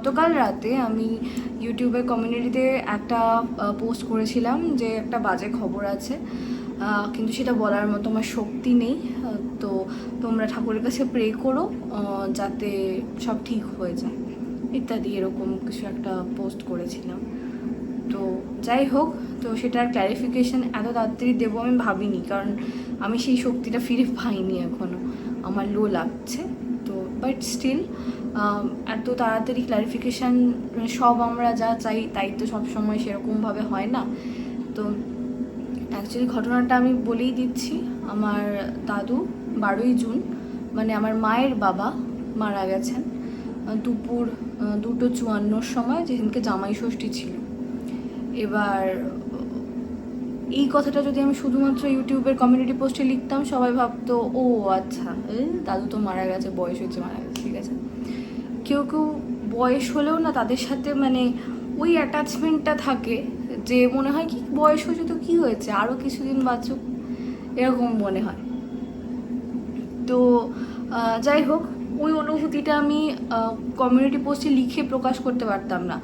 গতকাল রাতে আমি ইউটিউবের কমিউনিটিতে একটা পোস্ট করেছিলাম যে একটা বাজে খবর আছে। কিন্তু সেটা বলার মতো আমার শক্তি নেই। তো তোমরা ঠাকুরের কাছে প্রে করো যাতে সব ঠিক হয়ে যায়। ইত্যাদি এরকম কিছু একটা পোস্ট করেছিলাম। তো যাই হোক, তো সেটার ক্ল্যারিফিকেশন এত তাড়াতাড়ি দেবো আমি ভাবিনি, কারণ আমি সেই শক্তিটা ফিরে পাইনি এখনও আমার লো লাগছে, তো বাট স্টিল এত তাড়াতাড়ি ক্ল্যারিফিকেশান সব আমরা যা চাই তাই তো সবসময় সেরকমভাবে হয় না। তো অ্যাকচুয়ালি ঘটনাটা আমি বলেই দিচ্ছি, আমার দাদু বারোই জুন মানে আমার মায়ের বাবা মারা গেছেন দুপুর দুটো চুয়ান্নর সময়, যেদিনকে জামাই ষষ্ঠী ছিল। এবার এই কথাটা যদি আমি শুধুমাত্র ইউটিউবের কমিউনিটি পোস্টে লিখতাম, সবাই ভাবতো, ও আচ্ছা দাদু তো মারা গেছে, বয়স হয়েছে, মারা গেছে, ঠিক আছে। কেউ কেউ বয়স হলেও না তাদের সাথে মানে ওই অ্যাটাচমেন্টটা থাকে যে মনে হয় কি, বয়স হয়েছে তো কী হয়েছে? আরও কিছুদিন বাঁচুক, এরকম মনে হয়। তো যাই হোক, ওই অনুভূতিটা আমি কমিউনিটি পোস্টে লিখে প্রকাশ করতে পারতাম না।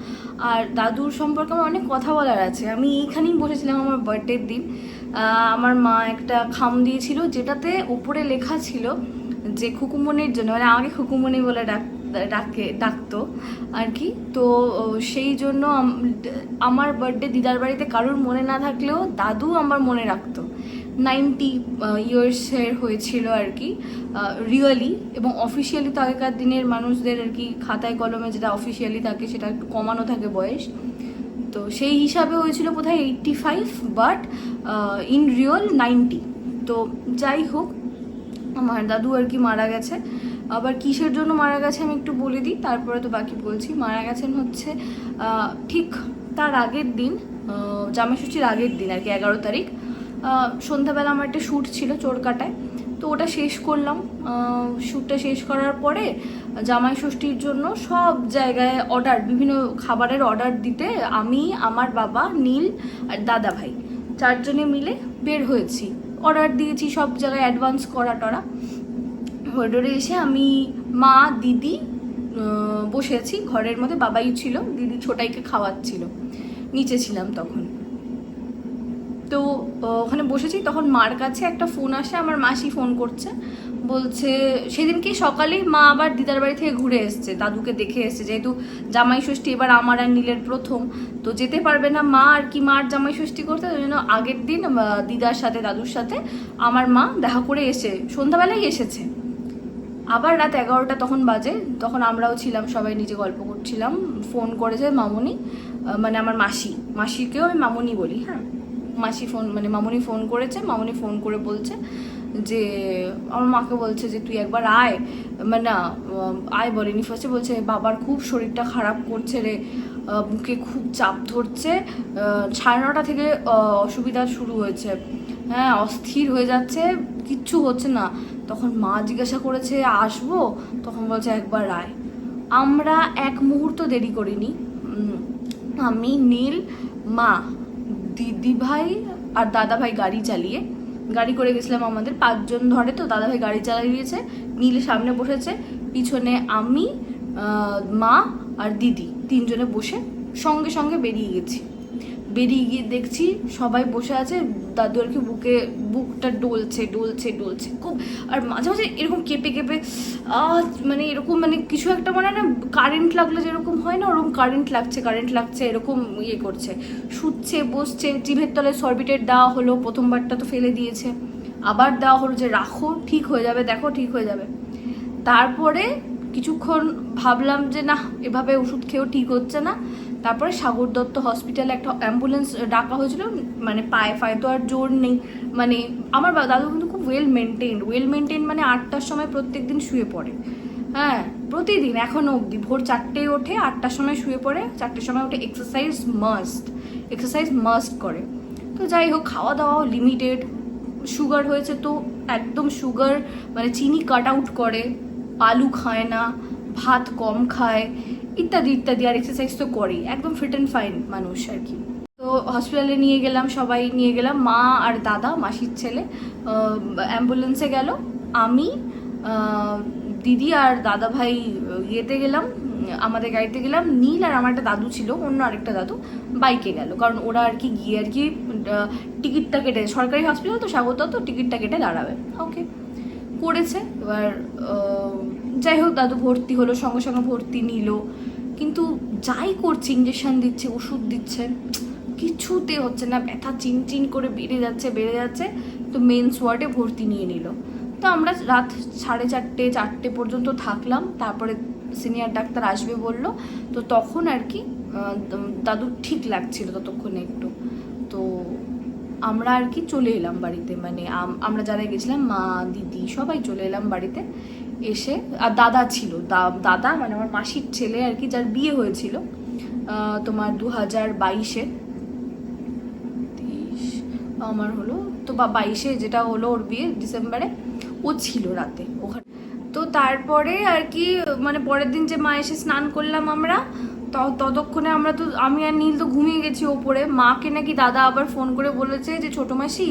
আর দাদুর সম্পর্কে আমার অনেক কথা বলার আছে। আমি এইখানেই বসেছিলাম আমার বার্থডের দিন। আমার মা একটা খাম দিয়েছিল যেটাতে ওপরে লেখা ছিল যে খুকুমনির জন্য মানে আমাকে খুকুমনি বলে ডাক ডাকে ডাকতো আর কি তো সেই জন্য আমার বার্থডে দিদার বাড়িতে কারোর মনে না থাকলেও দাদু আমার মনে রাখতো। নাইনটি ইয়ার্সের হয়েছিল আর কি রিয়েলি এবং অফিসিয়ালি তো আগেকার দিনের মানুষদের আর কি খাতায় কলমে যেটা অফিসিয়ালি থাকে সেটা একটু কমানো থাকে বয়স। তো সেই হিসাবে হয়েছিল বোধহয় eighty five but in real ninety. তো যাই হোক, আমার দাদু আর কি মারা গেছে। আবার কিসের জন্য মারা গেছে আমি একটু বলে দিই, তারপরে তো বাকি বলছি। মারা গেছেন হচ্ছে ঠিক তার আগের দিন জামাইষষ্ঠীর আগের দিন আর কি, এগারো তারিখ। সন্ধ্যাবেলা আমার একটা শ্যুট ছিল চোরকাটায়, তো ওটা শেষ করলাম। শ্যুটটা শেষ করার পরে জামাই ষষ্ঠীর জন্য সব জায়গায় অর্ডার বিভিন্ন খাবারের অর্ডার দিতে আমি, আমার বাবা, নীল আর দাদা ভাই চারজনে মিলে বের হয়েছি। অর্ডার দিয়েছি সব জায়গায় অ্যাডভান্স করা টরা করিডোরে এসে আমি মা, দিদি বসে আছি। ঘরের মধ্যে বাবাই ছিল, দিদি ছোটাইকে খাওয়াচ্ছিল। নিচে ছিলাম তখন। তো ওখানে বসেছি। তখন মার কাছে একটা ফোন আসে, আমার মাসি ফোন করছে। বলছে, সেদিনকে সকালেই মা আবার দিদার বাড়ি থেকে ঘুরে এসছে। দাদুকে দেখে এসছে। যেহেতু জামাই ষষ্ঠী এবার আমার আর নীলের প্রথম, তো যেতে পারবে না মা আর কি মার জামাই ষষ্ঠী করতে। ওই জন্য আগের দিন দিদার সাথে, দাদুর সাথে আমার মা দেখা করে এসে, সন্ধ্যাবেলায় এসেছে। আবার রাত এগারোটা তখন বাজে, তখন আমরাও ছিলাম, সবাই নিজে গল্প করছিলাম, ফোন করেছে মামুনি মানে আমার মাসি, মাসিকেও আমি মামুনি বলি হ্যাঁ? মাসি ফোন মানে মামুনি ফোন করেছে, মামুনি ফোন করে বলছে যে, আমার মাকে বলছে যে, তুই একবার আয়। মানে না আয় বলেনি। ফার্স্টে বলছে, বাবার খুব শরীরটা খারাপ করছে রে বুকে খুব চাপ ধরছে। সাড়ে নটা থেকে অসুবিধা শুরু হয়েছে। হ্যাঁ অস্থির হয়ে যাচ্ছে, কিচ্ছু হচ্ছে না। তখন মা জিজ্ঞাসা করেছে, আসব? তখন বলছে, একবার আয়। আমরা এক মুহূর্ত দেরি করিনি। আমি, নীল, মা দিদি ভাই আর দাদা ভাই গাড়ি চালিয়ে, গাড়ি করে গেছিলাম আমাদের পাঁচজন ধরে, তো দাদা ভাই গাড়ি চালিয়েছে নীল সামনে বসেছে, পিছনে আমি মা আর দিদি, তিনজনে বসে সঙ্গে সঙ্গে বেরিয়ে গেছি। বেরিয়ে গিয়ে দেখছি সবাই বসে আছে, দাদু আর কি বুকে, বুকটা ডলছে ডলছে ডলছে। খুব, আর মাঝে মাঝে এরকম কেঁপে কেঁপে মানে এরকম মানে কিছু একটা মানে না কারেন্ট লাগলে যেরকম হয় না, ওরকম কারেন্ট লাগছে কারেন্ট লাগছে, এরকম ইয়ে করছে। শুচ্ছে, বসছে, জিভের তলে সরবিটের দেওয়া হলো, প্রথমবারটা তো ফেলে দিয়েছে। আবার দেওয়া হলো যে, রাখো, ঠিক হয়ে যাবে, দেখো, ঠিক হয়ে যাবে। তারপরে কিছুক্ষণ ভাবলাম যে, না, এভাবে ওষুধ খেয়েও ঠিক হচ্ছে না। তারপরে সাগর দত্ত হসপিটালে একটা অ্যাম্বুলেন্স ডাকা হয়েছিল মানে পায়ে ফায়ে তো আর জোর নেই। মানে আমার দাদু কিন্তু খুব ওয়েল মেনটেন ওয়েল মেনটেন মানে আটটার সময় প্রত্যেক দিন শুয়ে পড়ে। হ্যাঁ প্রতিদিন এখনও অবধি ভোর চারটেয় ওঠে, আটটার সময় শুয়ে পড়ে, চারটের সময় ওঠে এক্সারসাইজ মাস্ট এক্সারসাইজ মাস্ট করে। তো যাই হোক খাওয়া দাওয়াও লিমিটেড সুগার হয়েছে তো একদম সুগার মানে চিনি কাট আউট করে, আলু খায় না, ভাত কম খায় ইত্যাদি ইত্যাদি, আর এক্সারসাইজ তো করেই। একদম ফিট অ্যান্ড ফাইন মানুষ আর কি। তো হসপিটালে নিয়ে গেলাম, সবাই নিয়ে গেলাম, মা আর দাদা, মাসির ছেলে। অ্যাম্বুলেন্সে গেল, আমি দিদি আর দাদা ভাই ইয়েতে গেলাম, আমাদের গাড়িতে গেলাম। নীল আর আমার একটা দাদু ছিল, অন্য আরেকটা দাদু বাইকে গেল। কারণ ওরা আর কি গিয়ে আর কি টিকিটটা কেটে, সরকারি হসপিটাল তো স্বাগত, তো টিকিটটা কেটে দাঁড়াবে। ওকে করেছে। এবার যাই হোক দাদু ভর্তি হলো, সঙ্গে সঙ্গে ভর্তি নিল। কিন্তু যাই করছে ইঞ্জেকশন দিচ্ছে, ওষুধ দিচ্ছে, কিছুতে হচ্ছে না, ব্যথা চিন চিন করে বেড়ে যাচ্ছে বেড়ে যাচ্ছে, তো মেন্স ওয়ার্ডে ভর্তি নিয়ে নিল। তো আমরা রাত সাড়ে চারটে চারটে পর্যন্ত থাকলাম, তারপরে সিনিয়র ডাক্তার আসবে বলল, তো তখন আর কি দাদু ঠিক লাগছিল ততক্ষণে একটু। তো আমরা আর কি চলে এলাম বাড়িতে মানে আমরা যারা গেছিলাম, মা, দিদি, সবাই চলে এলাম বাড়িতে। এসে, আর দাদা ছিল দাদা মানে আমার মাসির ছেলে আর কি, যার বিয়ে হয়েছিল তোমার দু হাজার বাইশে আমার হলো, তো বা, বাইশে যেটা হলো ওর বিয়ে ডিসেম্বরে, ও ছিল রাতে ওখানে। তো তারপরে আর কি মানে পরের দিন যে মা এসে স্নান করলাম আমরা ততক্ষণে আমরা তো, আমি আর নীল তো ঘুমিয়ে গেছি ওপরে। মাকে নাকি দাদা আবার ফোন করে বলেছে যে, ছোটো মাসি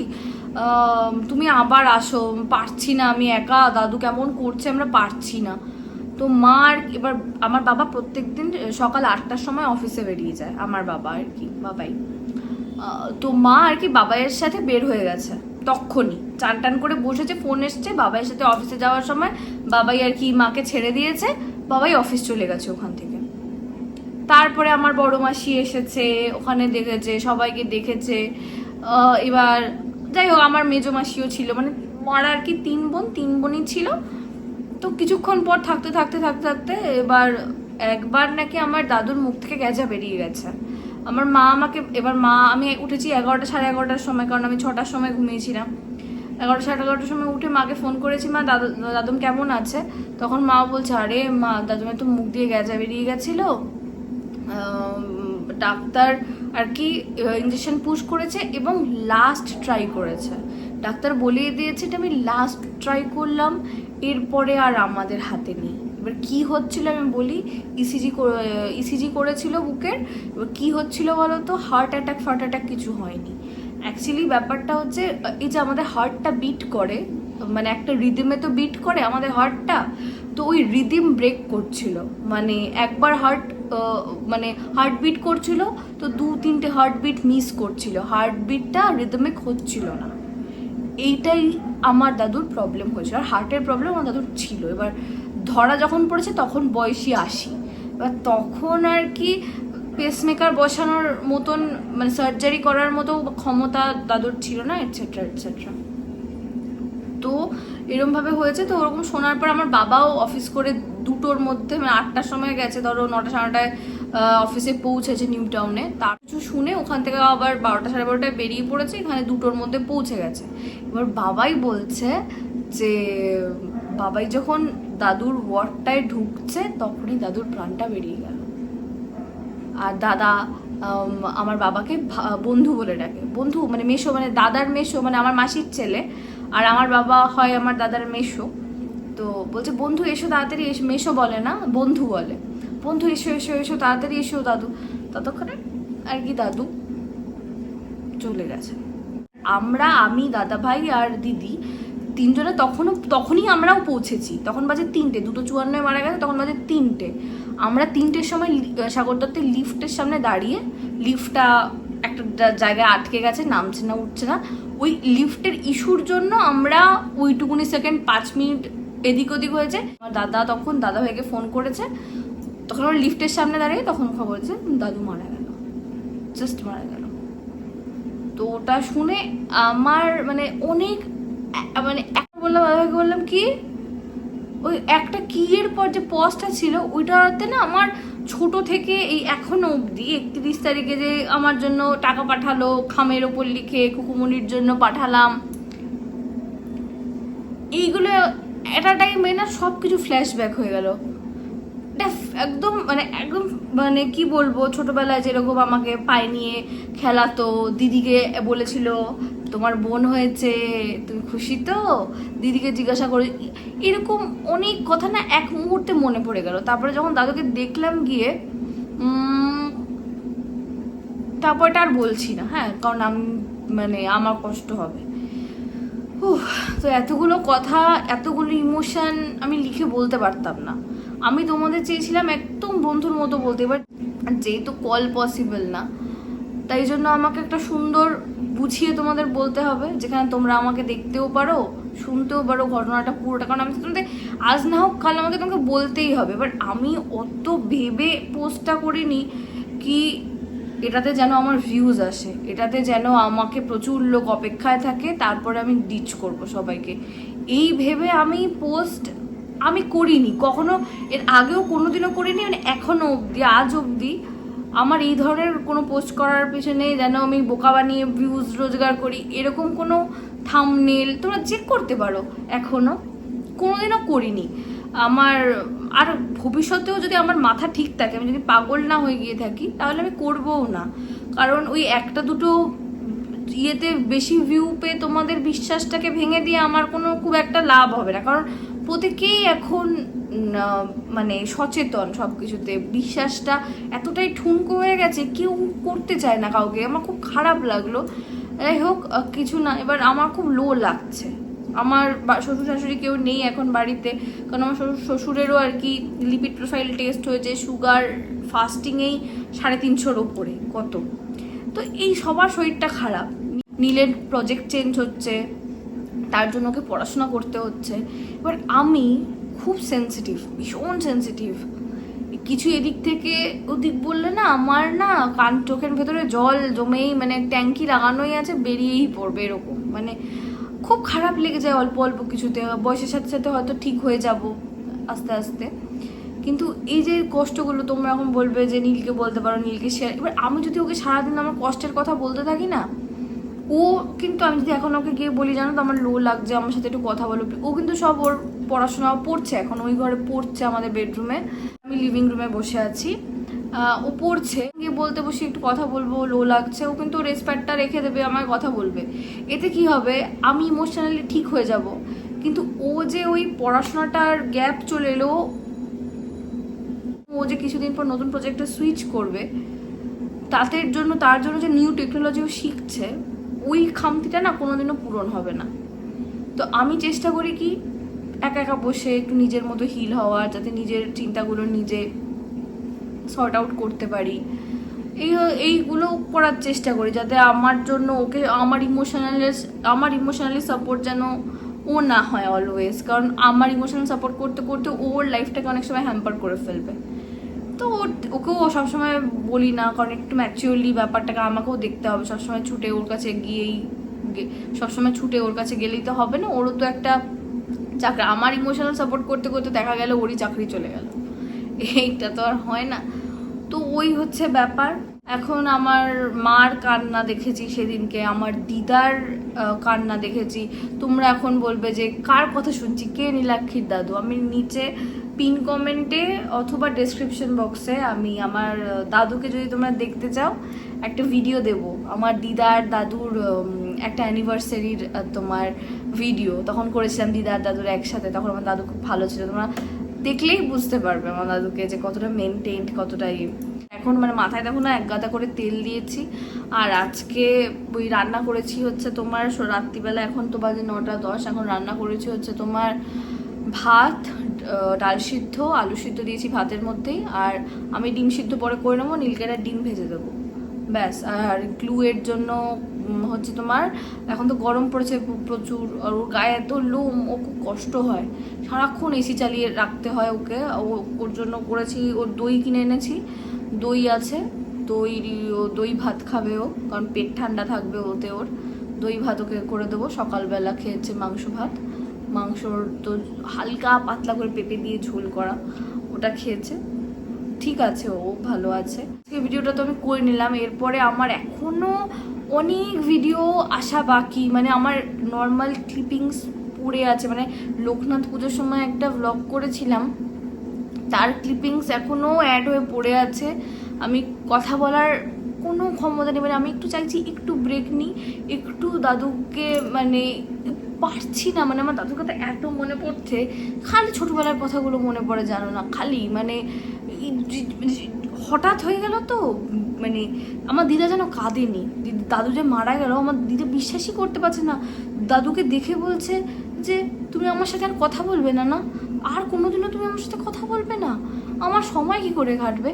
তুমি আবার আসো, পারছি না আমি একা, দাদু কেমন করছে আমরা পারছি না। তো মা আর এবার আমার বাবা প্রত্যেকদিন সকাল আটটার সময় অফিসে বেরিয়ে যায়, আমার বাবা আর কি, বাবাই। তো মা আর কি বাবাইয়ের সাথে বের হয়ে গেছে তখনই চান টান করে বসেছে ফোন এসছে, বাবাইয়ের সাথে অফিসে যাওয়ার সময় বাবাই আর কি মাকে ছেড়ে দিয়েছে, বাবাই অফিস চলে গেছে ওখান থেকে। তারপরে আমার বড় মাসি এসেছে, ওখানে দেখেছে, সবাইকে দেখেছে। এবার যাই হোক, আমার মেজো মাসিও ছিল। মানে মার আর কি তিন বোন? তিন বোনই ছিল। তো কিছুক্ষণ পর থাকতে থাকতে থাকতে থাকতে এবার একবার নাকি আমার দাদুর মুখ থেকে গ্যাজা বেরিয়ে গেছে। আমার মা আমাকে, এবার মা, আমি উঠেছি এগারোটা সাড়ে এগারোটার সময়, কারণ আমি ছটার সময় ঘুমিয়েছিলাম। এগারোটা সাড়ে এগারোটার সময় উঠে মাকে ফোন করেছি, মা, দাদু দাদুম কেমন আছে? তখন মা বলছে, আরে মা দাদুমের তো মুখ দিয়ে গ্যাজা বেরিয়ে গেছিল। ডাক্তার আর কি ইঞ্জেকশন পুশ করেছে এবং লাস্ট ট্রাই করেছে। ডাক্তার বলিয়ে দিয়েছে এটা আমি লাস্ট ট্রাই করলাম, এরপরে আর আমাদের হাতে নেই। এবার কী হচ্ছিল আমি বলি E ইসিজি ইসিজি করেছিল বুকের, এবার কী হচ্ছিল বলো তো হার্ট অ্যাটাক ফার্ট অ্যাটাক কিছু হয়নি। অ্যাকচুয়ালি ব্যাপারটা হচ্ছে এই যে আমাদের হার্টটা বিট করে মানে একটা রিদিমে তো বিট করে আমাদের হার্টটা তো ওই রিদিম ব্রেক করছিল। মানে একবার হার্ট মানে হার্ট বিট করছিল, তো দু তিনটে হার্ট বিট মিস করছিল। হার্ট বিটটা রিদমিক হচ্ছিল না। এইটাই আমার দাদুর প্রবলেম হয়েছিল। আর হার্টের প্রবলেম আমার দাদুর ছিল। এবার ধরা যখন পড়েছে, তখন বয়সী আশি। এবার তখন আর কি পেসমেকার বসানোর মতন মানে সার্জারি করার মতো ক্ষমতা দাদুর ছিল না এটসেট্রা এটসেট্রা তো এরমভাবে হয়েছে, তো ওরকম শোনার পর আমার বাবাও অফিস করে দুটোর মধ্যে মানে আটটার সময় গেছে, ধরো নটা সাড়ে নটায় অফিসে পৌঁছেছে নিউ টাউনে। তার কিছু শুনে ওখান থেকে আবার বারোটা সাড়ে বারোটায় বেরিয়ে পড়েছে, এখানে দুটোর মধ্যে পৌঁছে গেছে। এবার বাবাই বলছে যে, বাবাই যখন দাদুর ওয়ার্ডটায় ঢুকছে, তখনই দাদুর প্রাণটা বেরিয়ে গেল। আর দাদা আমার বাবাকে বন্ধু বলে ডাকে। বন্ধু মানে মেশো মানে দাদার মেশো মানে আমার মাসির ছেলে আর আমার বাবা হয় আমার দাদার মেশো তো বলছে, বন্ধু, এসো তাড়াতাড়ি এসো। মেশো বলে না, বন্ধু বলে। বন্ধু, এসো এসো এসো, তাড়াতাড়ি এসো দাদু। ততক্ষণে আর কি দাদু চলে গেছে। আমরা, আমি দাদা ভাই আর দিদি তিনজনে তখনও, তখনই আমরাও পৌঁছেছি। তখন বাজে তিনটে, দুটো চুয়ান্নয় মারা গেছে, তখন বাজে তিনটে। আমরা তিনটের সময় সাগর দত্তের লিফটের সামনে দাঁড়িয়ে লিফটটা একটা জায়গায় আটকে গেছে, নামছে না, উঠছে না। ওই লিফটের ইস্যুর জন্য আমরা ওইটুকুনি সেকেন্ড পাঁচ মিনিট এদিক ওদিক হয়েছে। আমার দাদা তখন দাদা ভাইকে ফোন করেছে। তখন ওর লিফটের সামনে দাঁড়িয়ে তখন খবর যে দাদু মারা গেল। জাস্ট মারা গেল। তো ওটা শুনে আমার মানে অনেক মানে একটা বললাম দাদাকে বললাম, কি? ওই একটা কি এর পর যে পজটা ছিল, ওইটাতে না আমার ছোট থেকে এই এখনও অবধি একত্রিশ তারিখে যে আমার জন্য টাকা পাঠালো, খামের ওপর লিখে কুকুমনির জন্য পাঠালাম। এইগুলো একটা টাইমে না সব কিছু ফ্ল্যাশব্যাক হয়ে গেল। একদম মানে একদম মানে কি বলব, ছোটবেলায় যেরকম আমাকে পায়ে নিয়ে খেলাতো, দিদিকে বলেছিল তোমার বোন হয়েছে, তুমি খুশি তো? দিদিকে জিজ্ঞাসা করে, এরকম অনেক কথা না এক মুহূর্তে মনে পড়ে গেল। তারপরে যখন দাদুকে দেখলাম গিয়ে তারপরটা আর বলছি না হ্যাঁ কারণ আমি মানে আমার কষ্ট হবে। তো এতগুলো কথা, এতগুলো ইমোশন আমি লিখে বলতে পারতাম না। আমি তোমাদের চেয়েছিলাম একদম বন্ধুর মতো বলতে, এবার যেহেতু কল পসিবল না, তাই জন্য আমাকে একটা সুন্দর বুঝিয়ে তোমাদের বলতে হবে, যেখানে তোমরা আমাকে দেখতেও পারো, শুনতেও পারো ঘটনাটা পুরোটা। কারণ আমি তোমাদের, আজ না হোক কাল আমাকে তোমাকে বলতেই হবে। বাট আমি অত ভেবে পোস্টটা করিনি কি এটাতে যেন আমার ভিউজ আসে, এটাতে যেন আমাকে প্রচুর লোক অপেক্ষায় থাকে, তারপরে আমি ডিচ করব সবাইকে। এই ভেবে আমি পোস্ট আমি করিনি, কখনো এর আগেও কোনোদিনও করিনি মানে এখনও অবধি, আজ অবধি আমার এই ধরনের কোনো পোস্ট করার পেছনে যেন আমি বোকা বানিয়ে ভিউজ রোজগার করি, এরকম কোনো থামনেল তোমরা চেক করতে পারো এখনও। কোনোদিনও করিনি। আমার, আর ভবিষ্যতেও যদি আমার মাথা ঠিক থাকে, আমি যদি পাগল না হয়ে গিয়ে থাকি, তাহলে আমি করবও না। কারণ ওই একটা দুটো ইয়েতে বেশি ভিউ পেয়ে তোমাদের বিশ্বাসটাকে ভেঙে দিয়ে আমার কোনো খুব একটা লাভ হবে না। কারণ প্রত্যেকেই এখন মানে সচেতন সব কিছুতে বিশ্বাসটা এতটাই ঠুনকো হয়ে গেছে, কেউ করতে চায় না কাউকে। আমার খুব খারাপ লাগল। যাই হোক কিছু না, এবার আমার খুব লো লাগছে। আমার শ্বশুর শাশুড়ি কেউ নেই এখন বাড়িতে। কারণ আমার শ্বশুর, শ্বশুরেরও আর কি লিপিড প্রোফাইল টেস্ট হয়েছে সুগার ফাস্টিংয়েই সাড়ে তিনশোর ওপরে কত। তো এই সবার শরীরটা খারাপ। নীলের প্রজেক্ট চেঞ্জ হচ্ছে, তার জন্য ওকে পড়াশোনা করতে হচ্ছে। এবার আমি খুব সেনসিটিভ ভীষণ সেনসিটিভ কিছু এদিক থেকে ওদিক বললে না, আমার না কান চোখের ভেতরে জল জমেই মানে ট্যাঙ্কি লাগানোই আছে, বেরিয়েই পড়বে এরকম। মানে খুব খারাপ লেগে যায় অল্প অল্প কিছুতে, বয়সের সাথে সাথে হয়তো ঠিক হয়ে যাব আস্তে আস্তে। কিন্তু এই যে কষ্টগুলো তোমরা এখন বলবে যে নীলকে বলতে পারো, নীলকে শেয়ার এবার আমি যদি ওকে সারাদিন আমার কষ্টের কথা বলতে থাকি না, ও কিন্তু আমি যদি এখন ওকে গিয়ে বলি, জানো তো আমার লো লাগছে, আমার সাথে একটু কথা বলো। ও কিন্তু সব ওর পড়াশোনা পড়ছে, এখন ওই ঘরে পড়ছে আমাদের বেডরুমে আমি লিভিং রুমে বসে আছি। ও পড়ছে। গিয়ে বলতে বসে একটু কথা বলব লো লাগছে। ও কিন্তু রেসপেক্টটা রেখে দেবে, আমায় কথা বলবে। এতে কি হবে? আমি ইমোশনালি ঠিক হয়ে যাব। কিন্তু ও যে ওই পড়াশোনাটার গ্যাপ চলে এলো, ও যে কিছুদিন পর নতুন প্রজেক্টে সুইচ করবে তাদের জন্য, তার জন্য যে নিউ টেকনোলজিও শিখছে, ওই খামতিটা না কোনোদিনও পূরণ হবে না। তো আমি চেষ্টা করি কি একা একা বসে একটু নিজের মতো হিল হওয়ার যাতে নিজের চিন্তাগুলো নিজে সর্ট আউট করতে পারি। এই, এইগুলো করার চেষ্টা করি, যাতে আমার জন্য ওকে, আমার ইমোশনালি আমার ইমোশনালি সাপোর্ট যেন ও না হয় অলওয়েজ কারণ আমার ইমোশনাল সাপোর্ট করতে করতে ওর লাইফটাকে অনেক সময় হ্যাম্পার করে ফেলবে। তো ওর- ওকেও সবসময় বলি না, কারণ একটু ম্যাচিওরলি ব্যাপারটাকে আমাকেও দেখতে হবে। সবসময় ছুটে ওর কাছে গিয়েই সবসময় ছুটে ওর কাছে গেলেই তো হবে না। ওরও তো একটা চাকরি, আমার ইমোশনাল সাপোর্ট করতে করতে দেখা গেল ওরই চাকরি চলে গেল। এইটা তো আর হয় না। তো ওই হচ্ছে ব্যাপার। এখন আমার মার কান্না দেখেছি সেদিনকে, আমার দিদার কান্না দেখেছি। তোমরা এখন বলবে যে, কার কথা শুনছি? কে নীলাক্ষীর দাদু? আমি নিচে পিন কমেন্টে অথবা ডেসক্রিপশন বক্সে আমি আমার দাদুকে যদি তোমরা দেখতে চাও, একটা ভিডিও দেব। আমার দিদার দাদুর একটা অ্যানিভার্সারির তোমার ভিডিও তখন করেছিলাম দিদার দাদুর একসাথে। তখন আমার দাদু খুব ভালো ছিল। তোমরা দেখলেই বুঝতে পারবে আমার দাদুকে যে কতটা মেনটেন্ড কতটা ইয়ে। এখন মানে মাথায় দেখো না, এক গাদা করে তেল দিয়েছি। আর আজকে ওই রান্না করেছি হচ্ছে তোমার রাত্রিবেলা এখন তো বাজে নটা দশ। এখন রান্না করেছি হচ্ছে তোমার ভাত ডাল সিদ্ধ, আলু সিদ্ধ দিয়েছি ভাতের মধ্যেই। আর আমি ডিম সিদ্ধ পরে করে নেব, নীলকেটার ডিম ভেজে দেবো। ব্যাস, আর গ্লুয়ের জন্য হচ্ছে তোমার, এখন তো গরম পড়েছে প্র- প্রচুর, আর ওর গায়ে এত লোম, ও খুব কষ্ট হয়। সারাক্ষণ এসি চালিয়ে রাখতে হয় ওকে। ওর জন্য করেছি, ওর দই কিনে এনেছি। দই আছে, দই দই ভাত খাবে ও, কারণ পেট ঠান্ডা থাকবে ওতে ওর। দই ভাত ওকে করে দেবো, সকালবেলা খেয়েছে মাংস ভাত। মাংসর তো হালকা পাতলা করে পেঁপে দিয়ে ঝোল করা, ওটা খেয়েছে। ঠিক আছে ও, ভালো আছে। আজকে ভিডিওটা তো আমি করে নিলাম, এরপরে আমার এখনও অনেক ভিডিও আসা বাকি। মানে আমার নর্মাল ক্লিপিংস পড়ে আছে। মানে লোকনাথ পুজোর সময় একটা ব্লগ করেছিলাম। তার ক্লিপিংস এখনও অ্যাড হয়ে পড়ে আছে। আমি কথা বলার কোনো ক্ষমতা নেই। মানে আমি একটু চাইছি একটু ব্রেক নিই। একটু দাদুকে মানে পারছি না। মানে আমার দাদুর কথা এত মনে পড়ছে। খালি ছোটোবেলার কথাগুলো মনে পড়ে, জানো না? খালি মানে হঠাৎ হয়ে গেল তো মানে আমার দিদা যেন কাঁদেনি। দিদি- যে মারা গেল, আমার দিদা বিশ্বাসই করতে পারছে না। দাদুকে দেখে বলছে যে, তুমি আমার সাথে আর কথা বলবে না না, আর কোনোদিনও তুমি আমার সাথে কথা বলবে না। আমার সময় কি করে কাটবে?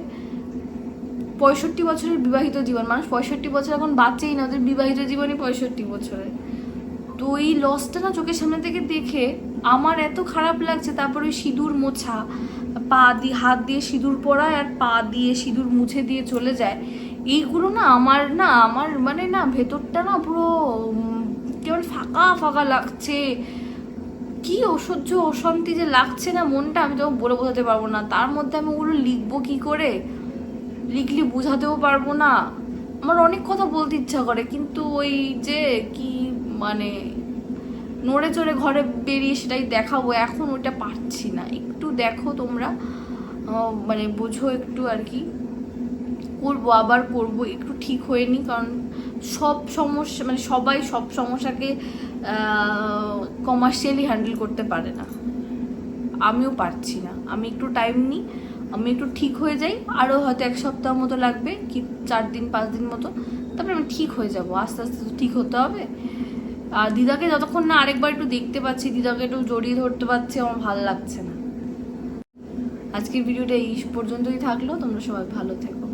পঁয়ষট্টি বছরের বিবাহিত জীবন, মানুষ পঁয়ষট্টি বছর এখন বাঁচেই না, ওদের বিবাহিত জীবনই পঁয়ষট্টি বছরে তো এই লসটা না চোখের সামনে থেকে দেখে আমার এত খারাপ লাগছে, তারপরে ওই সিঁদুর মোছা পা দিয়ে, হাত দিয়ে সিঁদুর পরায় আর পা দিয়ে সিঁদুর মুছে দিয়ে চলে যায়। এইগুলো না আমার না, আমার মানে না ভেতরটা না পুরো কেমন ফাঁকা ফাঁকা লাগছে। কি অসহ্য অশান্তি যে লাগছে না মনটা, আমি তো বলে বোঝাতে পারব না। তার মধ্যে আমি ওগুলো লিখব কি করে? লিখলে বোঝাতেও পারব না। আমার অনেক কথা বলতে ইচ্ছা করে, কিন্তু ওই যে কি মানে নড়ে চড়ে ঘরে বেরিয়ে সেটাই দেখাবো, এখন ওটা পারছি না। দেখো তোমরা। মানে বোঝো একটু আর কি। করব, আবার করব, একটু ঠিক হয়নি কারণ সব সমস্যা মানে সবাই সব সমস্যাকে কমার্শিয়ালি হ্যান্ডেল করতে পারে না। আমিও পারছি না। আমি একটু টাইম নিই আমি একটু ঠিক হয়ে যাই। আরও হয়তো এক সপ্তাহ মতো লাগবে, কি চার দিন, পাঁচ দিন মতো। তারপরে আমি ঠিক হয়ে যাব। আস্তে আস্তে তো ঠিক হতে হবে। আর দিদাকে যতক্ষণ না আরেকবার একটু দেখতে পাচ্ছি, দিদাকে একটু জড়িয়ে ধরতে পারছি, আমার ভালো লাগছে না। আজকের ভিডিওটা এই পর্যন্তই থাকল তোমরা সবাই ভালো থেকো।